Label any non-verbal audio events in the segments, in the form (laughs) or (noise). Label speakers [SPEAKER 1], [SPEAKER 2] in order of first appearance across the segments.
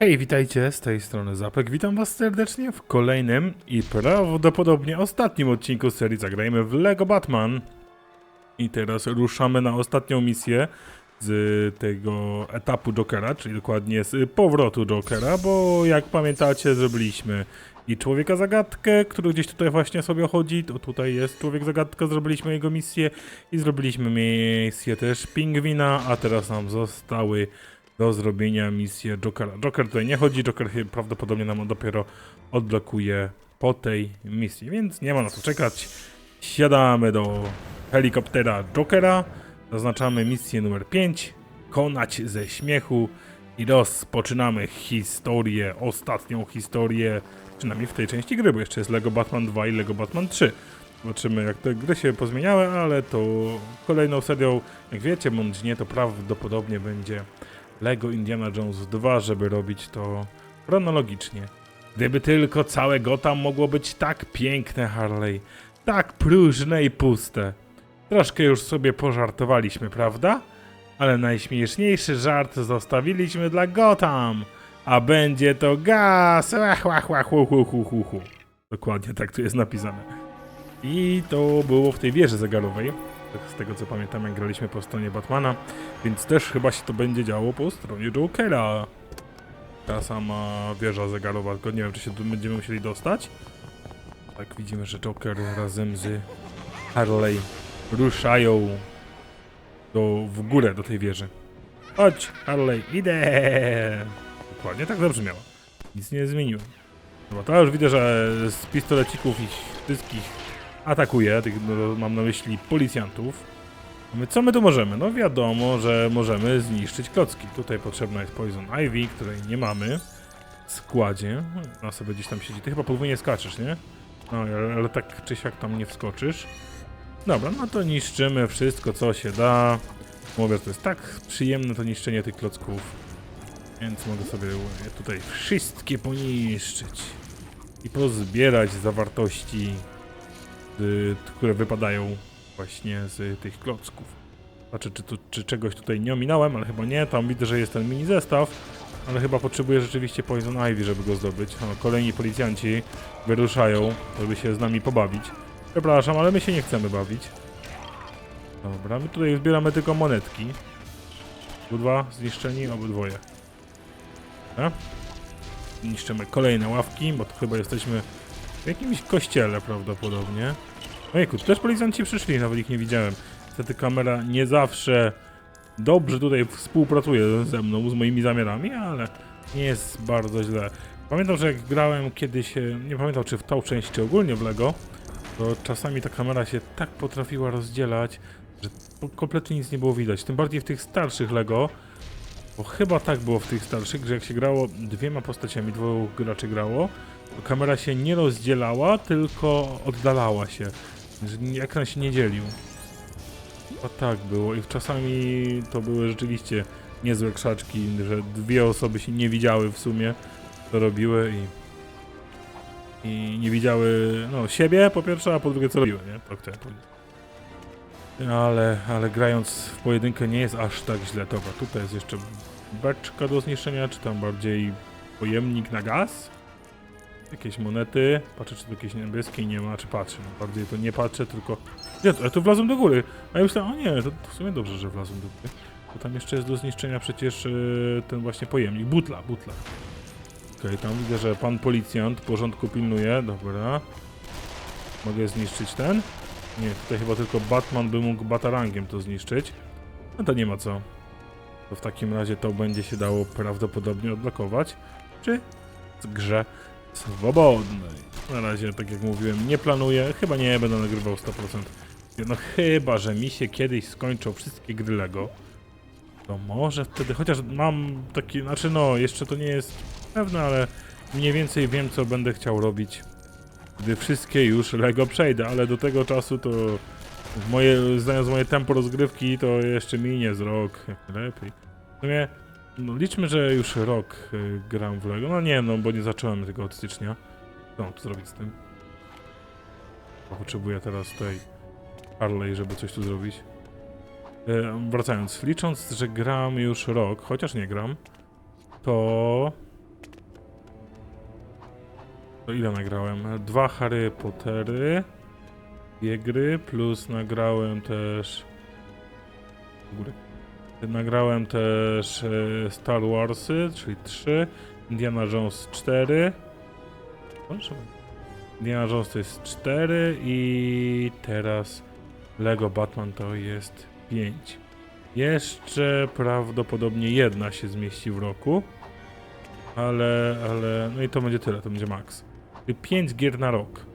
[SPEAKER 1] Hej, witajcie, z tej strony Zapek. Witam was serdecznie w kolejnym i prawdopodobnie ostatnim odcinku serii Zagrajmy w LEGO Batman. I teraz ruszamy na ostatnią misję z tego etapu Jokera, czyli dokładnie z powrotu Jokera, bo jak pamiętacie zrobiliśmy i Człowieka Zagadkę, który gdzieś tutaj właśnie sobie chodzi, to tutaj jest Człowiek Zagadka, zrobiliśmy jego misję i zrobiliśmy misję też Pingwina, a teraz nam zostały do zrobienia misję Jokera. Joker tutaj nie chodzi, Joker prawdopodobnie nam dopiero odblokuje po tej misji, więc nie ma na co czekać. Siadamy do helikoptera Jokera, zaznaczamy misję numer 5, konać ze śmiechu i rozpoczynamy historię, ostatnią historię, przynajmniej w tej części gry, bo jeszcze jest Lego Batman 2 i Lego Batman 3. Zobaczymy jak te gry się pozmieniały, ale to kolejną serią, jak wiecie bądź nie, to prawdopodobnie będzie Lego Indiana Jones 2, żeby robić to chronologicznie. Gdyby tylko całe Gotham mogło być tak piękne, Harley, tak próżne i puste. Troszkę już sobie pożartowaliśmy, prawda? Ale najśmieszniejszy żart zostawiliśmy dla Gotham, a będzie to gaz. Łach. Dokładnie tak tu jest napisane. I to było w tej wieży zegarowej, z tego co pamiętam, jak graliśmy po stronie Batmana, więc też chyba się to będzie działo po stronie Jokera. Ta sama wieża zegarowa, tylko nie wiem, czy się będziemy musieli dostać. Tak, widzimy, że Joker razem z Harley ruszają do, w górę do tej wieży. Chodź, Harley, idę! Dokładnie tak zabrzmiało. Nic nie zmieniłem. Dobra, to już widzę, że z pistolecików ich wszystkich atakuje, tych, no, mam na myśli policjantów. My, co my tu możemy? No wiadomo, że możemy zniszczyć klocki. Tutaj potrzebna jest Poison Ivy, której nie mamy w składzie. Ona sobie gdzieś tam siedzi. Ty chyba podwójnie skaczesz, nie? No, ale, ale tak czy siak tam nie wskoczysz. Dobra, no to niszczymy wszystko, co się da. Mówię, że to jest tak przyjemne to niszczenie tych klocków. Więc mogę sobie tutaj wszystkie poniszczyć. I pozbierać zawartości, y, które wypadają właśnie z tych klocków. Znaczy, czy, czy czegoś tutaj nie ominąłem, ale chyba nie. Tam widzę, że jest ten mini zestaw, ale chyba potrzebuję rzeczywiście Poison Ivy, żeby go zdobyć. O, kolejni policjanci wyruszają, żeby się z nami pobawić. Przepraszam, ale my się nie chcemy bawić. Dobra, my tutaj zbieramy tylko monetki. Obydwa zniszczeni, obydwoje. Dobra. Kolejne ławki, bo to chyba jesteśmy w jakimś kościele prawdopodobnie. Ojejku, tu też policjanci przyszli, nawet ich nie widziałem. Niestety kamera nie zawsze dobrze tutaj współpracuje ze mną, z moimi zamiarami, ale nie jest bardzo źle. Pamiętam, że jak grałem kiedyś, e, nie pamiętam czy w tą część, czy ogólnie w LEGO, to czasami ta kamera się tak potrafiła rozdzielać, że kompletnie nic nie było widać. Tym bardziej w tych starszych LEGO, bo chyba tak było w tych starszych, że jak się grało dwiema postaciami, dwóch graczy grało, kamera się nie rozdzielała, tylko oddalała się. Ekran się nie dzielił. A tak było i czasami to były rzeczywiście niezłe krzaczki, że dwie osoby się nie widziały w sumie, co robiły i i nie widziały no, siebie po pierwsze, a po drugie co robiły, nie? Chciałem powiedzieć. Ale, ale grając w pojedynkę nie jest aż tak źle. Dobra, tutaj jest jeszcze beczka do zniszczenia, czy tam bardziej pojemnik na gaz? Jakieś monety. Patrzę, czy tu jakieś niebieskie nie ma, czy patrzę. No, bardziej to nie patrzę, tylko... Nie, to, tu wlazłem do góry. A ja myślałem, o nie, to, to w sumie dobrze, że wlazłem do góry. Bo tam jeszcze jest do zniszczenia przecież yy, ten właśnie pojemnik. Butla, butla. Okej, tam widzę, że pan policjant porządku pilnuje. Dobra. Mogę zniszczyć ten? Nie, tutaj chyba tylko Batman by mógł batarangiem to zniszczyć. No to nie ma co. To w takim razie to będzie się dało prawdopodobnie odblokować. Czy w grze swobodnej. Na razie, tak jak mówiłem, nie planuję. Chyba nie będę nagrywał 100%. No chyba, że mi się kiedyś skończą wszystkie gry Lego. To może wtedy, chociaż mam taki, znaczy no, jeszcze to nie jest pewne, ale mniej więcej wiem, co będę chciał robić, gdy wszystkie już Lego przejdę, ale do tego czasu to moje, znając moje tempo rozgrywki, to jeszcze minie z rok, lepiej. W sumie, no liczmy, że już rok y, gram w Lego, no nie, no bo nie zacząłem tego od stycznia. Co zrobić z tym? Potrzebuję teraz tej Harley, żeby coś tu zrobić. E, wracając, licząc, że gram już rok, chociaż nie gram, to To ile nagrałem? Dwa Harry Pottery, dwie gry, plus nagrałem też... w górę. Nagrałem też e, Star Warsy, czyli 3, Indiana Jones 4. Proszę. Indiana Jones to jest 4 i teraz Lego Batman to jest 5. Jeszcze prawdopodobnie jedna się zmieści w roku. Ale, ale, no i to będzie tyle, to będzie max. 5 gier na rok.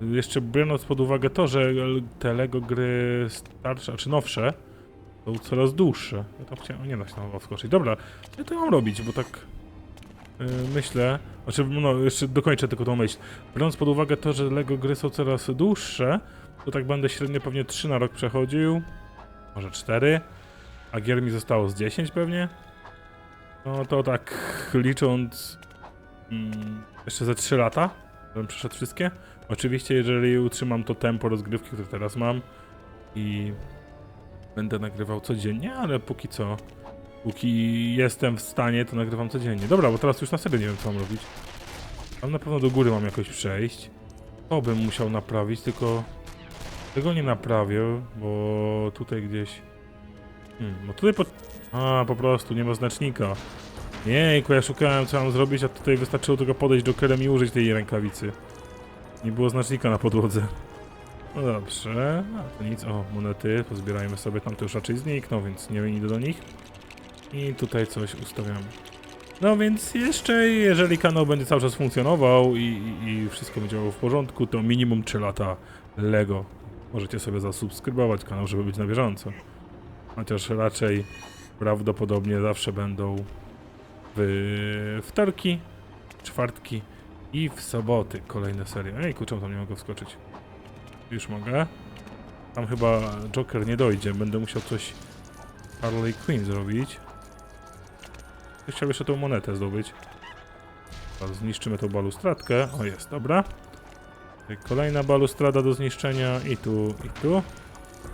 [SPEAKER 1] Jeszcze biorąc pod uwagę to, że te Lego gry starsze, czy nowsze, są coraz dłuższe. Ja tam chciałem, nie da się tam wskoczyć. Dobra, ja to mam robić, bo tak yy, myślę, znaczy no jeszcze dokończę tylko tą myśl. Biorąc pod uwagę to, że Lego gry są coraz dłuższe, to tak będę średnio pewnie 3 na rok przechodził, może 4, a gier mi zostało z 10 pewnie. No to tak licząc mm, jeszcze ze 3 lata, żebym przeszedł wszystkie. Oczywiście jeżeli utrzymam to tempo rozgrywki, które teraz mam i będę nagrywał codziennie, ale póki co, póki jestem w stanie, to nagrywam codziennie. Dobra, bo teraz już na serio nie wiem co mam robić. Tam na pewno do góry mam jakoś przejść. To bym musiał naprawić, tylko tego nie naprawię, bo tutaj gdzieś... Hmm, no tutaj po... A, po prostu, nie ma znacznika. Jejku, ja szukałem co mam zrobić, a tutaj wystarczyło tylko podejść Jokerem i użyć tej rękawicy. Nie było znacznika na podłodze. No dobrze, a to nic. O, monety, pozbierajmy sobie, tam to już raczej znikną, więc nie idę do nich. I tutaj coś ustawiamy. No więc jeszcze, jeżeli kanał będzie cały czas funkcjonował i, i, i wszystko będzie w porządku, to minimum 3 lata Lego. Możecie sobie zasubskrybować kanał, żeby być na bieżąco. Chociaż raczej prawdopodobnie zawsze będą w wtorki, czwartki i w soboty kolejne serie. Ej, kurczę, tam nie mogę wskoczyć. Już mogę. Tam chyba Joker nie dojdzie. Będę musiał coś Harley Quinn zrobić. Chciałbym jeszcze tą monetę zdobyć. Zniszczymy tą balustradkę. O, jest, dobra. Kolejna balustrada do zniszczenia i tu, i tu.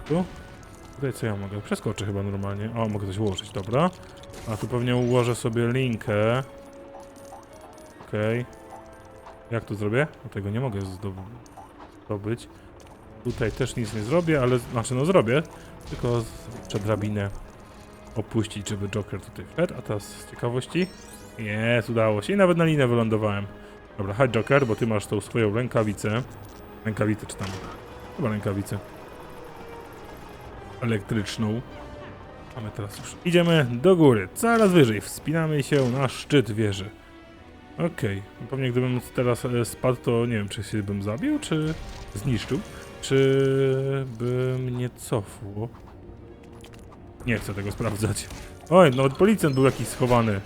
[SPEAKER 1] Tu. Tutaj co ja mogę? Przeskoczę chyba normalnie. O, mogę coś ułożyć, dobra. A tu pewnie ułożę sobie linkę. Okej. Jak to zrobię? No tego nie mogę zdob- zdobyć. Tutaj też nic nie zrobię, ale znaczy no zrobię. Tylko z- przed drabinę opuścić, żeby Joker tutaj wszedł. A teraz z ciekawości. Jest, udało się. I nawet na linę wylądowałem. Dobra, chodź Joker, bo ty masz tą swoją rękawicę. Rękawicę czy tam. Chyba rękawicę. Elektryczną. A my teraz już idziemy do góry. Coraz wyżej. Wspinamy się na szczyt wieży. Okej. No Pewnie gdybym teraz e, spadł, to nie wiem, czy się bym zabił, czy zniszczył, czy by mnie cofło. Nie chcę tego sprawdzać. Oj, no policjant był jakiś schowany.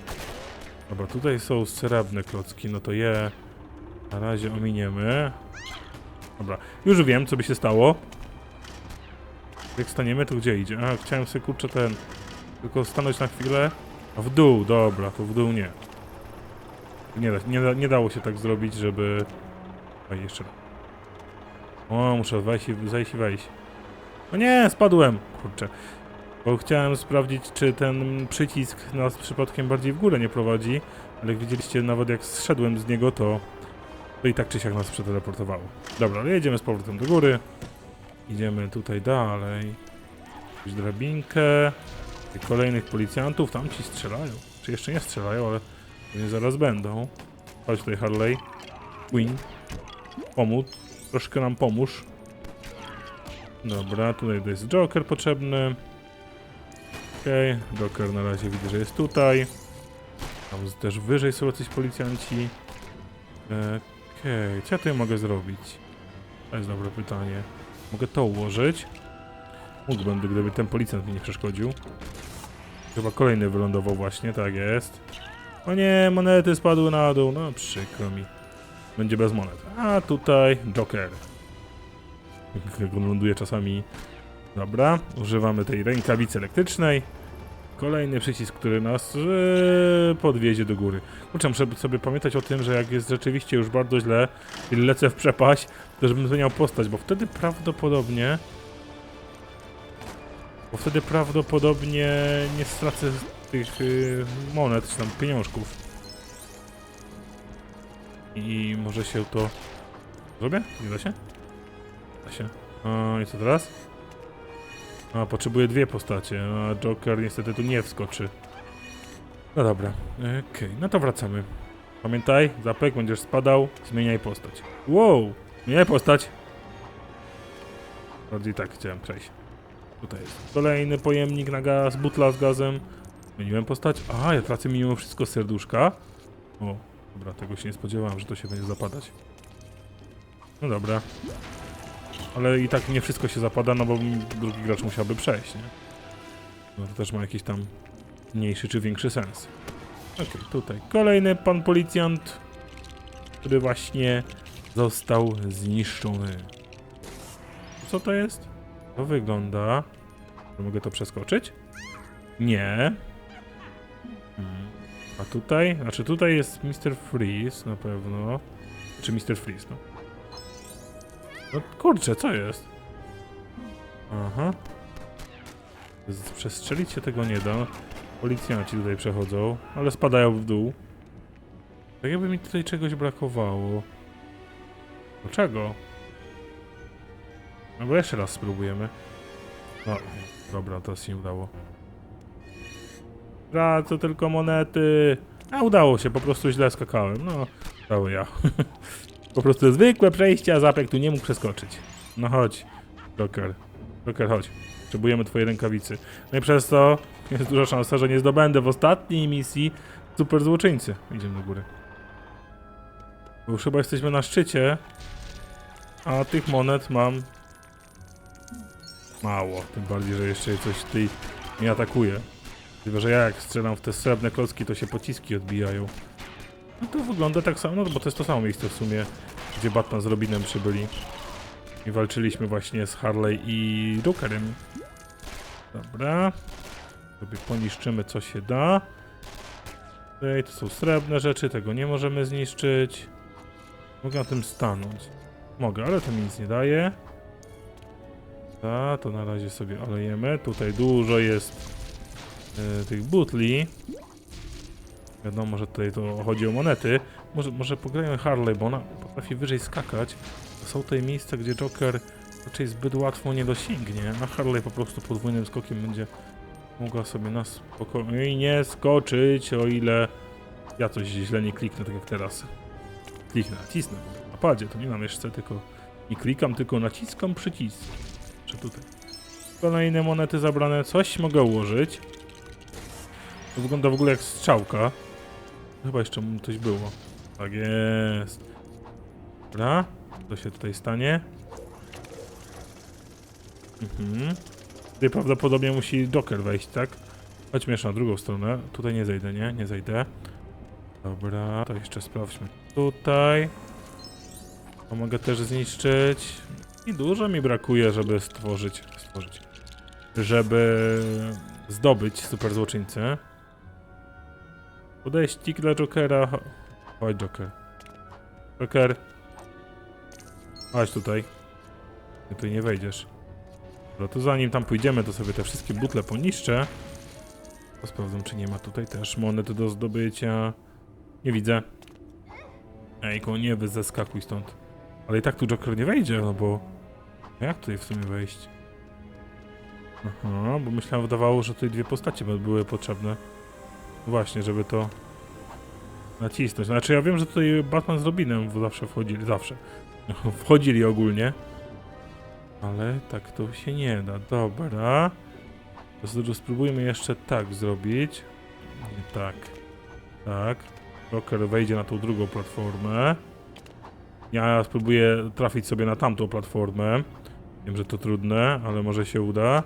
[SPEAKER 1] Dobra, tutaj są srebrne klocki, no to je na razie ominiemy. Dobra, już wiem, co by się stało. Jak staniemy, to gdzie idzie? A, chciałem sobie kurczę ten... Tylko stanąć na chwilę. A w dół, dobra, to w dół nie. Nie, da, nie, da, nie dało się tak zrobić, żeby... Oj, jeszcze raz. O, muszę wejść i zejść i wejść. O nie, spadłem! Kurczę. Bo chciałem sprawdzić, czy ten przycisk nas przypadkiem bardziej w górę nie prowadzi, ale jak widzieliście, nawet jak zszedłem z niego, to, to i tak czy siak nas przeteleportowało. Dobra, ale jedziemy z powrotem do góry. Idziemy tutaj dalej. Jakąś drabinkę. Kolejnych policjantów, tam ci strzelają. Czy jeszcze nie strzelają, ale pewnie zaraz będą. Chodź tutaj Harley. Queen. Pomóc. Troszkę nam pomóż. Dobra, tutaj jest Joker potrzebny. Okej, Joker na razie widzę, że jest tutaj. Tam też wyżej są jacyś policjanci. Okej, co ja tutaj mogę zrobić? To jest dobre pytanie. Mogę to ułożyć. Mógłbym, gdyby ten policjant mi nie przeszkodził. Chyba kolejny wylądował właśnie, tak jest. O nie, monety spadły na dół, no przykro mi. Będzie bez monet. A tutaj Joker. Jak on ląduje czasami. Dobra, używamy tej rękawicy elektrycznej. Kolejny przycisk, który nas yy, podwiezie do góry. Kurczę, muszę sobie pamiętać o tym, że jak jest rzeczywiście już bardzo źle i lecę w przepaść, to żebym zmieniał postać, bo wtedy prawdopodobnie... Bo wtedy prawdopodobnie nie stracę tych yy, monet, czy tam pieniążków. I może się to... Zrobię? Nie da się? Da się. A, i co teraz? A, potrzebuję dwie postacie, a Joker niestety tu nie wskoczy. No dobra, okej, no to wracamy. Pamiętaj, zapek, będziesz spadał, zmieniaj postać. Wow, zmieniaj postać. Bardziej tak chciałem przejść. Tutaj jest kolejny pojemnik na gaz, butla z gazem. Zmieniłem postać. Aha, ja tracę mimo wszystko serduszka. O, dobra, tego się nie spodziewałem, że to się będzie zapadać. No dobra. Ale i tak nie wszystko się zapada, no bo drugi gracz musiałby przejść, nie? No to też ma jakiś tam mniejszy czy większy sens. Okej, tutaj kolejny pan policjant, który właśnie został zniszczony. Co to jest? To wygląda... Czy Mogę to przeskoczyć? Nie. A tutaj? Znaczy tutaj jest Mr. Freeze na pewno. Czy Mr. Freeze, no. No kurczę, co jest? Aha. Przestrzelić się tego nie da. Policjanci tutaj przechodzą, ale spadają w dół. Tak jakby mi tutaj czegoś brakowało. Dlaczego? No bo jeszcze raz spróbujemy. No, dobra, to się nie udało. Tracę tylko monety. A udało się, po prostu źle skakałem. No, cały ja. (laughs) po prostu zwykłe przejście, a Zapek tu nie mógł przeskoczyć. No chodź, Joker. Joker, chodź. Potrzebujemy twojej rękawicy. No i przez to jest duża szansa, że nie zdobędę w ostatniej misji super złoczyńcy. Idziemy do góry. Bo już chyba jesteśmy na szczycie, a tych monet mam mało. Tym bardziej, że jeszcze coś tutaj mnie atakuje. Tylko, że ja jak strzelam w te srebrne klocki, to się pociski odbijają. No to wygląda tak samo, no bo to jest to samo miejsce w sumie, gdzie Batman z Robinem przybyli. I walczyliśmy właśnie z Harley i Jokerem. Dobra. Sobie poniszczymy co się da. Tutaj to są srebrne rzeczy, tego nie możemy zniszczyć. Mogę na tym stanąć. Mogę, ale to mi nic nie daje. Ta, to na razie sobie olejemy. Tutaj dużo jest e, tych butli. Wiadomo, że tutaj to chodzi o monety. Może, może pograjmy Harley, bo ona potrafi wyżej skakać. Są tutaj miejsca, gdzie Joker raczej zbyt łatwo nie dosięgnie, a Harley po prostu podwójnym skokiem będzie mogła sobie na spokojnie skoczyć, o ile ja coś źle nie kliknę, tak jak teraz. Kliknę, nacisnę. Na padzie to nie na myszce, tylko nie klikam, tylko naciskam przycisk. Czy tutaj. Kolejne monety zabrane, coś mogę ułożyć. To wygląda w ogóle jak strzałka. Chyba jeszcze mu coś było. Tak jest. Dobra. Co się tutaj stanie? Mhm. Tutaj prawdopodobnie musi Joker wejść, tak? Chodźmy jeszcze na drugą stronę. Tutaj nie zejdę, nie? Nie zejdę. Dobra, to jeszcze sprawdźmy. Tutaj. To mogę też zniszczyć. I dużo mi brakuje, żeby stworzyć. Stworzyć. Żeby zdobyć super złoczyńcę. Podaję stick dla Jokera. Cho- Chodź, Joker. Joker. Chodź tutaj. Ty tutaj nie wejdziesz. Dobra, to zanim tam pójdziemy, to sobie te wszystkie butle poniszczę. To czy nie ma tutaj też monet do zdobycia. Nie widzę. Ejku, nie wy zeskakuj stąd. Ale i tak tu Joker nie wejdzie, no bo... Jak tutaj w sumie wejść? Aha, bo myślałem, wydawało, że tutaj dwie postacie by- były potrzebne. Właśnie, żeby to nacisnąć. Znaczy ja wiem, że tutaj Batman z Robinem zawsze wchodzili, zawsze. (laughs) Wchodzili ogólnie. Ale tak to się nie da. Dobra. Spróbujmy jeszcze tak zrobić. Tak. Tak. Joker wejdzie na tą drugą platformę. Ja spróbuję trafić sobie na tamtą platformę. Wiem, że to trudne, ale może się uda.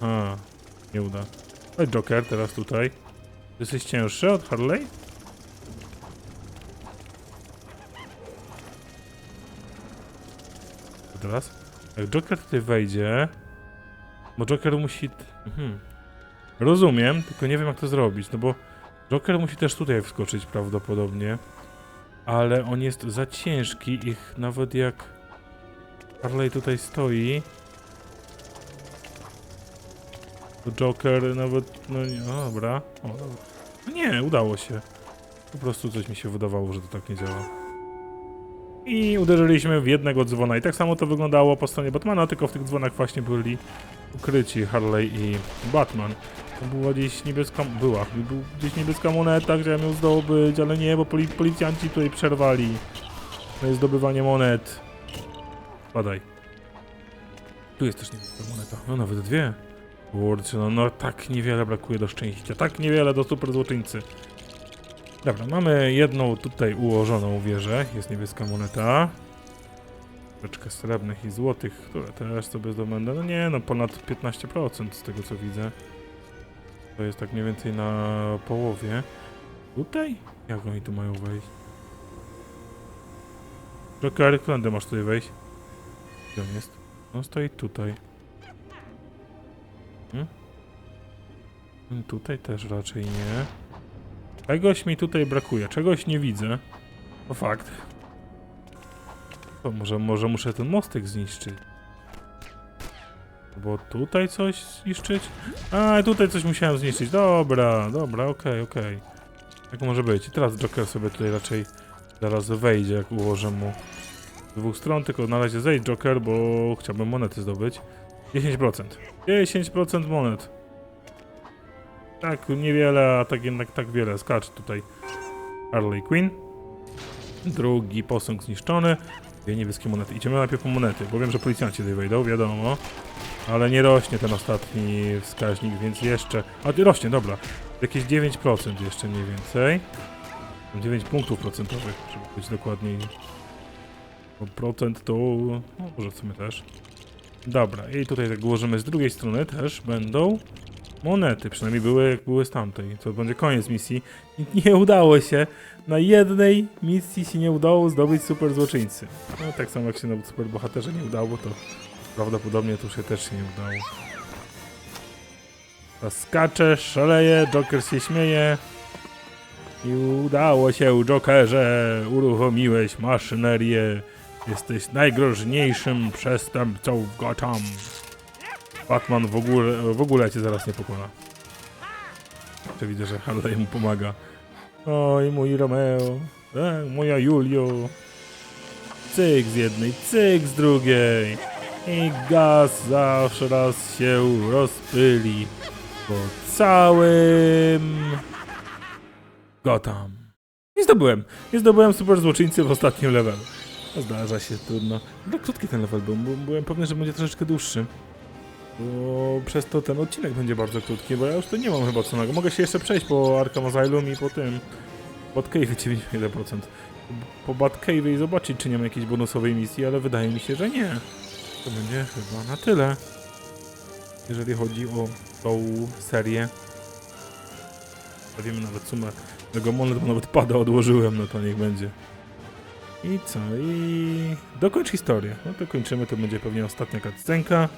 [SPEAKER 1] A, nie uda. Chodź Joker, teraz tutaj. Jesteś cięższy od Harley? Teraz? Jak Joker tutaj wejdzie... Bo Joker musi... Mhm. Rozumiem, tylko nie wiem jak to zrobić, no bo Joker musi też tutaj wskoczyć prawdopodobnie. Ale on jest za ciężki, ich nawet jak Harley tutaj stoi. Joker nawet, no nie, no dobra. O, dobra. No nie, udało się. Po prostu coś mi się wydawało, że to tak nie działa. I uderzyliśmy w jednego dzwona. I tak samo to wyglądało po stronie Batmana, tylko w tych dzwonach właśnie byli ukryci Harley i Batman. Była gdzieś niebieska... była. Był gdzieś niebieska moneta, chciałem ją zdobyć, ale nie, bo poli policjanci tutaj przerwali. Zdobywanie monet. Badaj. Tu jest też niebieska moneta. No nawet dwie. Kurczę, no, no tak niewiele brakuje do szczęścia. Tak niewiele do super złoczyńcy. Dobra, mamy jedną tutaj ułożoną wieżę. Jest niebieska moneta. Troszeczkę srebrnych i złotych, które też sobie zdobędę. No nie, no ponad 15% z tego co widzę. To jest tak mniej więcej na połowie. Tutaj? Jak oni tu mają wejść? Joker, którędy masz tutaj wejść? Gdzie on jest? On stoi tutaj. Tutaj też raczej nie. Czegoś mi tutaj brakuje, czegoś nie widzę. To fakt. To może, może muszę ten mostek zniszczyć. Bo tutaj coś zniszczyć? A, tutaj coś musiałem zniszczyć. Dobra, dobra, okej, okej. Jak może być? I teraz Joker sobie tutaj raczej zaraz wejdzie, jak ułożę mu z dwóch stron, tylko na razie zejdź Joker, bo chciałbym monety zdobyć. 10%. 10% monet. Tak, niewiele, a tak jednak tak wiele. Skacz tutaj Harley Quinn. Drugi posąg zniszczony. Dwie niebieskie monety. Idziemy najpierw po monety, bo wiem, że policjanci tutaj wejdą, wiadomo. Ale nie rośnie ten ostatni wskaźnik, więc jeszcze... A, rośnie, dobra. Jakieś 9% jeszcze mniej więcej. 9 punktów procentowych, żeby być dokładniej. Bo procent to... No, może w sumie też. Dobra, i tutaj tak ułożymy z drugiej strony też będą monety, przynajmniej były jak były z tamtej. To będzie koniec misji. Nie udało się. Na jednej misji się nie udało zdobyć super złoczyńcy. No tak samo jak się na super bohaterze nie udało, to prawdopodobnie tu się też się nie udało. To skacze, szaleje, Joker się śmieje. I udało się, Jokerze, uruchomiłeś maszynerię. Jesteś najgroźniejszym przestępcą w Gotham. Batman w ogóle, w ogóle cię zaraz nie pokona. Jeszcze widzę, że Harley mu pomaga. Oj, mój Romeo. E, moja Julio. Cyk z jednej, cyk z drugiej. I gaz zawsze raz się rozpyli. Po całym... Gotham. I zdobyłem. I zdobyłem super złoczyńcy w ostatnim levelu. Zdarza się, trudno. No krótki ten level był, byłem pewny, że będzie troszeczkę dłuższy. Bo przez to ten odcinek będzie bardzo krótki, bo ja już tu nie mam chyba co nago. Mogę się jeszcze przejść po Arkham Asylum i po tym... Batcave 91%. Po Batcave i zobaczyć, czy nie ma jakiejś bonusowej misji, ale wydaje mi się, że nie. To będzie chyba na tyle. Jeżeli chodzi o tą serię. Sprawimy nawet sumę tego monet, nawet pada odłożyłem, no to niech będzie. I co? I dokończ historię. No to kończymy, to będzie pewnie ostatnia cutscenka.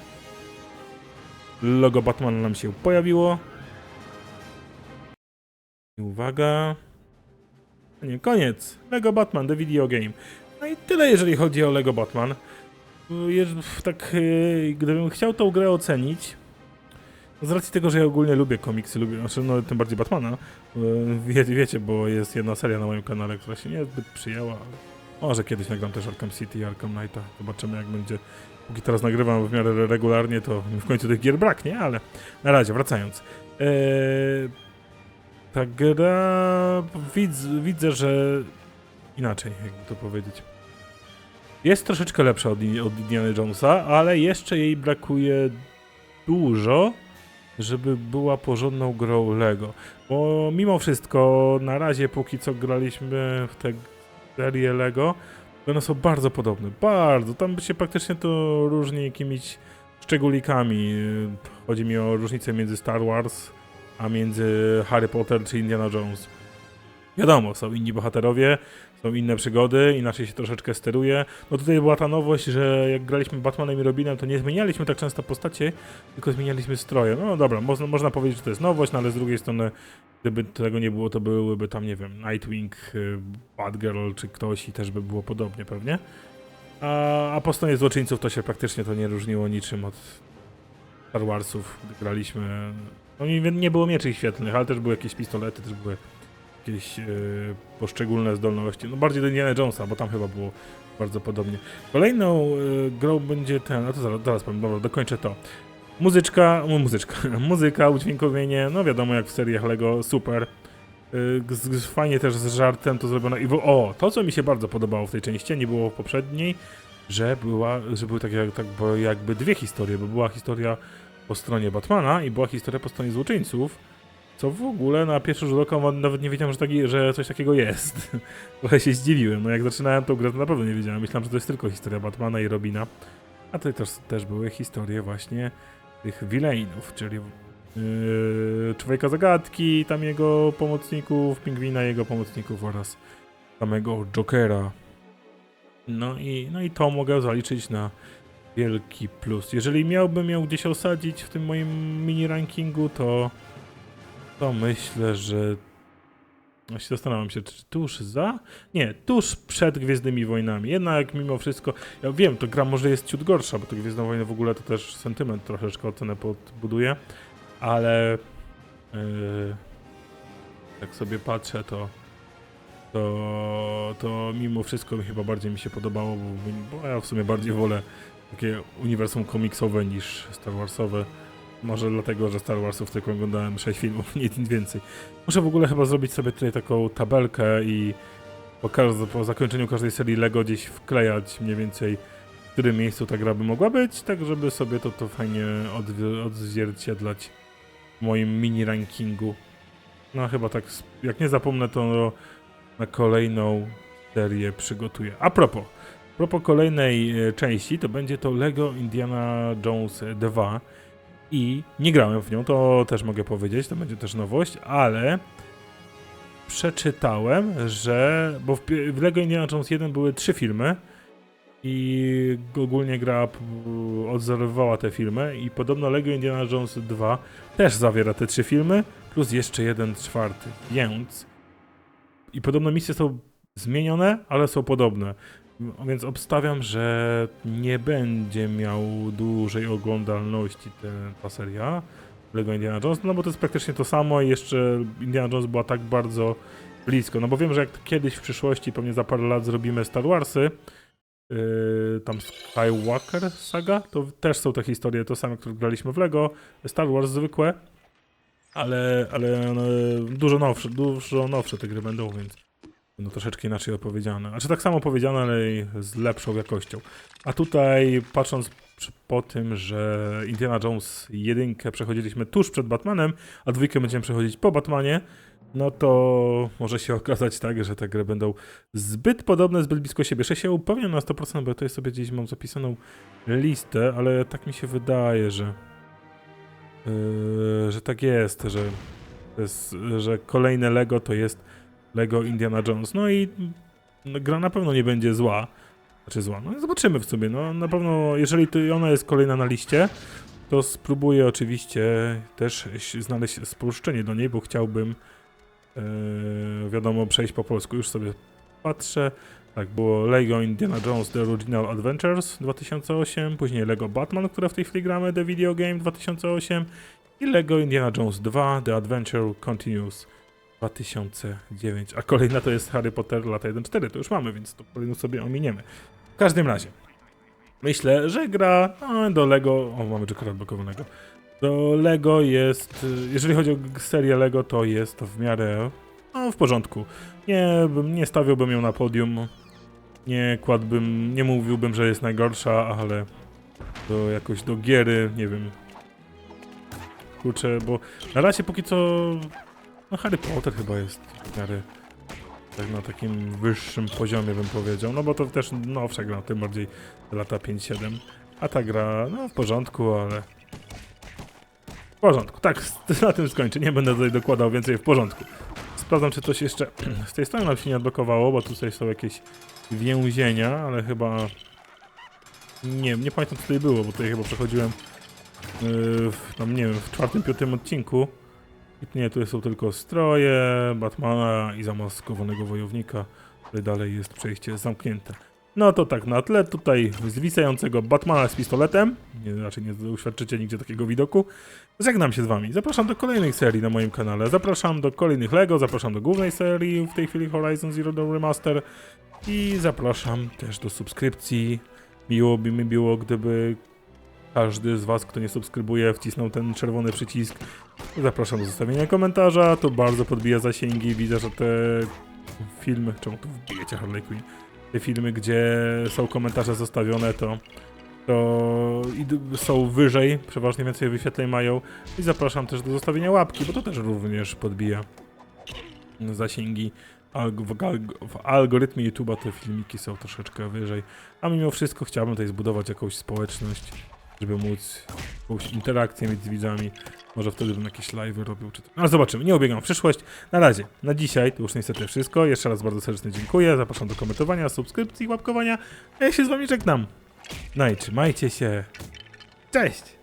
[SPEAKER 1] Logo Batmana nam się pojawiło. I uwaga. Nie, koniec. Lego Batman, the video game. No i tyle, jeżeli chodzi o Lego Batman. Tak, yy, gdybym chciał tą grę ocenić, z racji tego, że ja ogólnie lubię komiksy, lubię, znaczy no tym bardziej Batmana, yy, wie, wiecie, bo jest jedna seria na moim kanale, która się niezbyt przyjęła, ale może kiedyś nagram też Arkham City Arkham Knighta. Zobaczymy jak będzie. Póki teraz nagrywam w miarę regularnie, to w końcu tych gier braknie, ale na razie, wracając. Eee, ta gra... Widz, widzę, że... Inaczej, jakby to powiedzieć. Jest troszeczkę lepsza od, od Indiana Jonesa, ale jeszcze jej brakuje dużo, żeby była porządną grą Lego. Bo mimo wszystko, na razie póki co graliśmy w te serie Lego, one są bardzo podobne, bardzo. Tam się praktycznie to różni jakimiś szczególikami. Chodzi mi o różnicę między Star Wars, a między Harry Potter czy Indiana Jones. Wiadomo, są inni bohaterowie, są inne przygody, inaczej się troszeczkę steruje. No tutaj była ta nowość, że jak graliśmy Batmanem i Robinem, to nie zmienialiśmy tak często postacie, tylko zmienialiśmy stroje. No dobra, można, można powiedzieć, że to jest nowość, no ale z drugiej strony, gdyby tego nie było, to byłyby tam, nie wiem, Nightwing, y, Batgirl czy ktoś i też by było podobnie pewnie. A, a po stronie złoczyńców to się praktycznie to nie różniło niczym od Star Warsów, gdy graliśmy. No nie, nie było mieczy świetlnych, ale też były jakieś pistolety, też były jakieś e, poszczególne zdolności. No bardziej do Indiana Jonesa, bo tam chyba było bardzo podobnie. Kolejną e, grą będzie ten, a to zaraz, zaraz powiem, dobra, dokończę to. Muzyczka, no muzyczka, (laughs) muzyka, udźwiękowienie, no wiadomo jak w seriach Lego, super. Y, g- z- Fajnie też z żartem to zrobione. I wo- o, to co mi się bardzo podobało w tej części, nie było w poprzedniej, że była, że były takie tak, bo jakby dwie historie, bo była historia po stronie Batmana i była historia po stronie złoczyńców, co w ogóle na pierwszy rzut oka nawet nie wiedziałem, że, taki, że coś takiego jest. (laughs) Trochę się zdziwiłem, no jak zaczynałem tą grę to na pewno nie wiedziałem, myślałem, że to jest tylko historia Batmana i Robina, a to też, też były historie właśnie tych villainów, czyli yy, Człowieka Zagadki, tam jego pomocników, Pingwina, jego pomocników oraz samego Jokera. No i, no i to mogę zaliczyć na wielki plus. Jeżeli miałbym ją gdzieś osadzić w tym moim mini rankingu, to, to myślę, że się zastanawiam się, czy tuż za? Nie, tuż przed Gwiezdnymi Wojnami. Jednak mimo wszystko, ja wiem, to gra może jest ciut gorsza, bo to Gwiezdne Wojny w ogóle to też sentyment troszeczkę ocenę podbuduje, ale yy, jak sobie patrzę, to to, to mimo wszystko chyba bardziej mi się podobało, bo, bo ja w sumie bardziej wolę takie uniwersum komiksowe niż Star Warsowe. Może dlatego, że Star Warsów tylko oglądałem 6 filmów, (laughs) nie więcej. Muszę w ogóle chyba zrobić sobie tutaj taką tabelkę i po, po zakończeniu każdej serii LEGO gdzieś wklejać mniej więcej w którym miejscu ta gra by mogła być, tak żeby sobie to, to fajnie odzwierciedlać w moim mini rankingu. No chyba tak, jak nie zapomnę, to na kolejną serię przygotuję. A propos, a propos kolejnej e, części, to będzie to Lego Indiana Jones 2 i nie grałem w nią, to też mogę powiedzieć, to będzie też nowość, ale przeczytałem, że, bo w, w Lego Indiana Jones 1 były trzy filmy i ogólnie gra odzorowała te filmy i podobno Lego Indiana Jones 2 też zawiera te trzy filmy, plus jeszcze jeden czwarty, więc i podobno misje są zmienione, ale są podobne. Więc obstawiam, że nie będzie miał dużej oglądalności ten, ta seria Lego Indiana Jones, no bo to jest praktycznie to samo i jeszcze Indiana Jones była tak bardzo blisko. No bo wiem, że jak kiedyś w przyszłości, pewnie za parę lat zrobimy Star Warsy, yy, tam Skywalker saga, to też są te historie, to same, które graliśmy w Lego, Star Wars zwykłe, ale, ale no, dużo nowsze, dużo nowsze te gry będą, więc no troszeczkę inaczej opowiedziane. Znaczy tak samo opowiedziane, ale z lepszą jakością. A tutaj patrząc po tym, że Indiana Jones 1 przechodziliśmy tuż przed Batmanem, a dwójkę będziemy przechodzić po Batmanie, no to może się (laughs) okazać tak, że te gry będą zbyt podobne, zbyt blisko siebie. Jeszcze się upewniam na 100%, bo tutaj sobie gdzieś mam zapisaną listę, ale tak mi się wydaje, że yy, że tak jest, że to jest, że kolejne Lego to jest Lego Indiana Jones. No i gra na pewno nie będzie zła. Znaczy zła. No zobaczymy w sobie. No na pewno, jeżeli ona jest kolejna na liście, to spróbuję oczywiście też znaleźć spolszczenie do niej, bo chciałbym e, wiadomo przejść po polsku. Już sobie patrzę. Tak, było Lego Indiana Jones The Original Adventures 2008, później Lego Batman, które w tej chwili gramy, The Video Game 2008 i Lego Indiana Jones 2 The Adventure Continues 2009. A kolejna to jest Harry Potter lata 1.4, to już mamy, więc to kolejną sobie ominiemy. W każdym razie, myślę, że gra no, do Lego, o mamy Jokera blokowanego, do Lego jest, jeżeli chodzi o serię Lego, to jest w miarę no, w porządku. Nie, nie stawiałbym ją na podium, nie kładłbym, nie mówiłbym, że jest najgorsza, ale do jakoś do giery, nie wiem. Kurczę, bo na razie póki co no Harry Potter chyba jest w miarę tak na takim wyższym poziomie bym powiedział, no bo to też nowsza gra, tym bardziej lata 5-7, a ta gra no w porządku, ale w porządku, tak, (laughs) na tym skończę, nie będę tutaj dokładał więcej w porządku. Sprawdzam, czy coś jeszcze (clears throat) z tej strony nam się nie odblokowało, bo tutaj są jakieś więzienia, ale chyba nie nie pamiętam co tutaj było, bo tutaj chyba przechodziłem yy, w, tam nie wiem, w czwartym, piątym odcinku. Nie, tu są tylko stroje, Batmana i zamaskowanego wojownika. Tutaj dalej jest przejście zamknięte. No to tak, na tle tutaj zwisającego Batmana z pistoletem, nie, raczej nie uświadczycie nigdzie takiego widoku, żegnam się z wami. Zapraszam do kolejnych serii na moim kanale, zapraszam do kolejnych LEGO, zapraszam do głównej serii, w tej chwili Horizon Zero Dawn Remaster i zapraszam też do subskrypcji. Miło by mi było, gdyby każdy z was, kto nie subskrybuje, wcisnął ten czerwony przycisk. Zapraszam do zostawienia komentarza, to bardzo podbija zasięgi. Widzę, że te filmy, czemu tu wbijecie Harley Quinn? Te filmy, gdzie są komentarze zostawione, to, to są wyżej, przeważnie więcej wyświetleń mają. I zapraszam też do zostawienia łapki, bo to też również podbija zasięgi. W, w algorytmie YouTube'a te filmiki są troszeczkę wyżej. A mimo wszystko chciałbym tutaj zbudować jakąś społeczność, żeby móc jakąś interakcję mieć widzami. Może wtedy bym jakieś live robił. Czy to... Ale zobaczymy, nie ubiegam w przyszłość. Na razie, na dzisiaj to już niestety wszystko. Jeszcze raz bardzo serdecznie dziękuję. Zapraszam do komentowania, subskrypcji, łapkowania. A ja się z wami żegnam. No i trzymajcie się. Cześć!